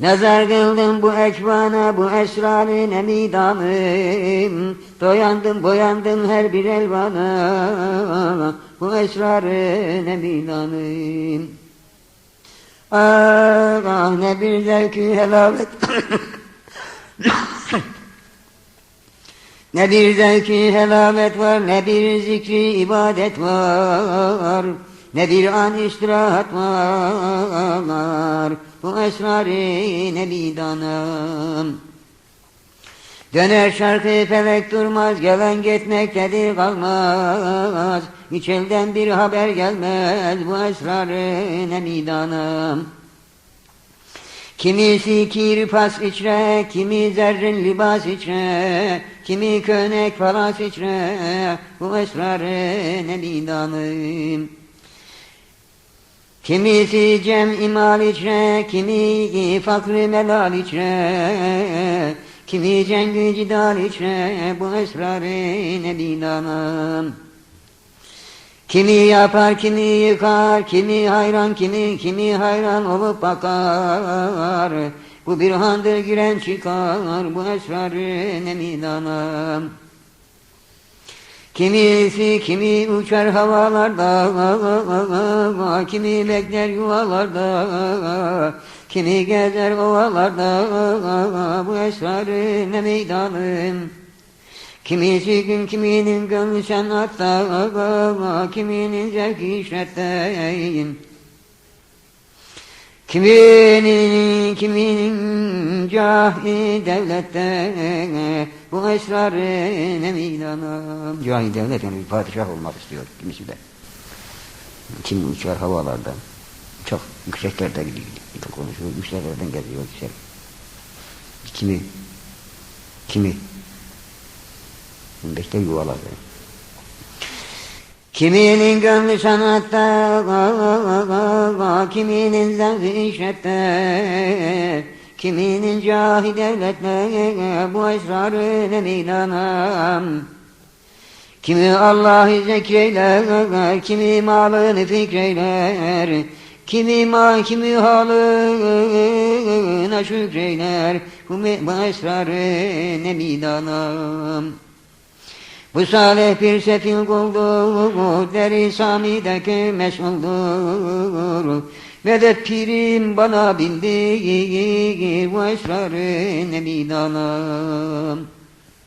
Nazar kıldım bu ekvana, bu esrarı ne midanım. Doyandım, boyandım her bir elvana, bu esrarı ne midanım. Ah, ah ne bir zevkü helavet. ne bir zevkü helavet var, ne bir zikri ibadet var. Ne bir an istirahat var, bu esrarı ne bidanım. Döner şarkı felek durmaz, gelen gitmektedir kalmaz. Hiç bir haber gelmez, bu esrarı ne midanım. Kimisi kirpas içre, kimi zerrin libas içre, kimi könek falas içre, bu esrarı ne bidanım. Kimisi cem imal içre, kimi fakr melal içre, kimi cengü cidal içre, bu esrarı ne bidanım. Kimi yapar, kimi yıkar, kimi hayran, kimi kimi hayran olup bakar. Bu bir handır giren çıkar, bu esrarı ne midanım. Kimisi kimi uçar havalarda, kimi bekler yuvalarda, kimi gezer ovalarda, bu esrarı ne meydanım. Kimisi gün kiminin gönlü sanatta, kiminin zevki işrette. Kiminin, kiminin cahi devlette, bu esrarı ne meydanım. Cahi devlet yani bir padişah olmak istiyor kimisi de. Kimi uçar havalarda, çok yükseklerde gidiyor, konuşuyor, yükseklerden geliyor, yüksek. Kimi, kimi, Beşte yuvalarda. Kiminin gönlü sanatta, kiminin zevki işrette, kiminin cahi devlette, bu esrarı ne meydanam. Kimi Allah'ı zikreyler, kimi malını fikreyler, kimi ma, kimi halına şükreyler, bu, esrarı ne meydanam. Bu salih bir sefil kuldur, deri samideki meşguldur. Medet pirim bana bildir, bu esrarı ne bidanım.